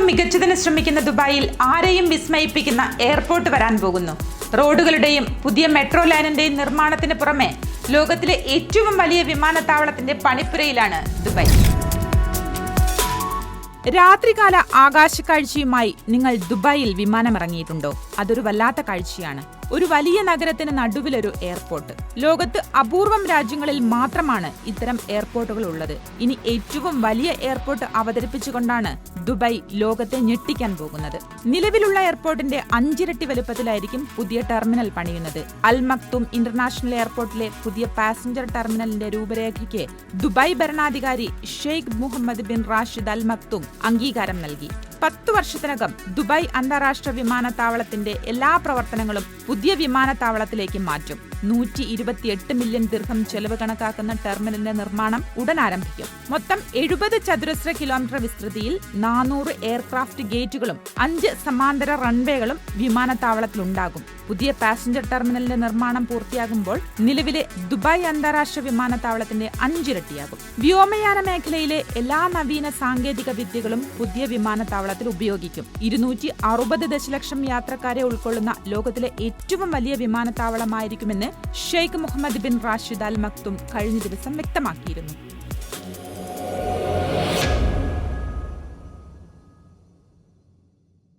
മികച്ചതിന് ശ്രമിക്കുന്ന ദുബായിൽ ആരെയും വിസ്മയിപ്പിക്കുന്ന എയർപോർട്ട് വരാൻ പോകുന്നു. റോഡുകളുടെയും പുതിയ മെട്രോ ലൈനിന്റെയും നിർമ്മാണത്തിന് പുറമെ ലോകത്തിലെ ഏറ്റവും വലിയ വിമാനത്താവളത്തിന്റെ പണിപ്പുരയിലാണ് ദുബായ്. രാത്രികാല ആകാശ കാഴ്ചയുമായി നിങ്ങൾ ദുബായിൽ വിമാനമിറങ്ങിയിട്ടുണ്ടോ? അതൊരു വല്ലാത്ത കാഴ്ചയാണ്. ഒരു വലിയ നഗരത്തിന് നടുവിലൊരു എയർപോർട്ട്. ലോകത്ത് അപൂർവം രാജ്യങ്ങളിൽ മാത്രമാണ് ഇത്തരം എയർപോർട്ടുകൾ ഉള്ളത് ഇനി ഏറ്റവും വലിയ എയർപോർട്ട് അവതരിപ്പിച്ചുകൊണ്ടാണ് ദുബായ് ലോകത്തെ ഞെട്ടിക്കാൻ പോകുന്നത്. നിലവിലുള്ള എയർപോർട്ടിന്റെ അഞ്ചിരട്ടി വലുപ്പത്തിലായിരിക്കും പുതിയ ടെർമിനൽ പണിയുന്നത്. അൽ മക്തും ഇന്റർനാഷണൽ എയർപോർട്ടിലെ പുതിയ പാസഞ്ചർ ടെർമിനലിന്റെ രൂപരേഖയ്ക്ക് ദുബായ് ഭരണാധികാരി Sheikh Mohammed bin Rashid Al Maktoum അംഗീകാരം നൽകി. പത്തു വർഷത്തിനകം ദുബായ് അന്താരാഷ്ട്ര വിമാനത്താവളത്തിന്റെ എല്ലാ പ്രവർത്തനങ്ങളും പുതിയ വിമാനത്താവളത്തിലേക്ക് മാറ്റും. നൂറ്റി ഇരുപത്തിയെട്ട് മില്യൺ ദീർഘം ചെലവ് കണക്കാക്കുന്ന ടെർമിനലിന്റെ നിർമ്മാണം ഉടൻ ആരംഭിക്കും. മൊത്തം എഴുപത് ചതുരശ്ര കിലോമീറ്റർ വിസ്തൃതിയിൽ നാനൂറ് എയർക്രാഫ്റ്റ് ഗേറ്റുകളും അഞ്ച് സമാന്തര റൺവേകളും വിമാനത്താവളത്തിലുണ്ടാകും. പുതിയ പാസഞ്ചർ ടെർമിനലിന്റെ നിർമ്മാണം പൂർത്തിയാകുമ്പോൾ നിലവിലെ ദുബായ് അന്താരാഷ്ട്ര വിമാനത്താവളത്തിന്റെ അഞ്ചിരട്ടിയാകും. വ്യോമയാന മേഖലയിലെ എല്ലാ നവീന സാങ്കേതിക വിദ്യകളും പുതിയ വിമാനത്താവളത്തിൽ ഉപയോഗിക്കും. ഇരുന്നൂറ്റി അറുപത് ദശലക്ഷം യാത്രക്കാരെ ഉൾക്കൊള്ളുന്ന ലോകത്തിലെ ഏറ്റവും വലിയ വിമാനത്താവളമായിരിക്കുമെന്ന് Sheikh Mohammed bin Rashid Al Maktoum കഴിഞ്ഞ ദിവസം വ്യക്തമാക്കിയിരുന്നു.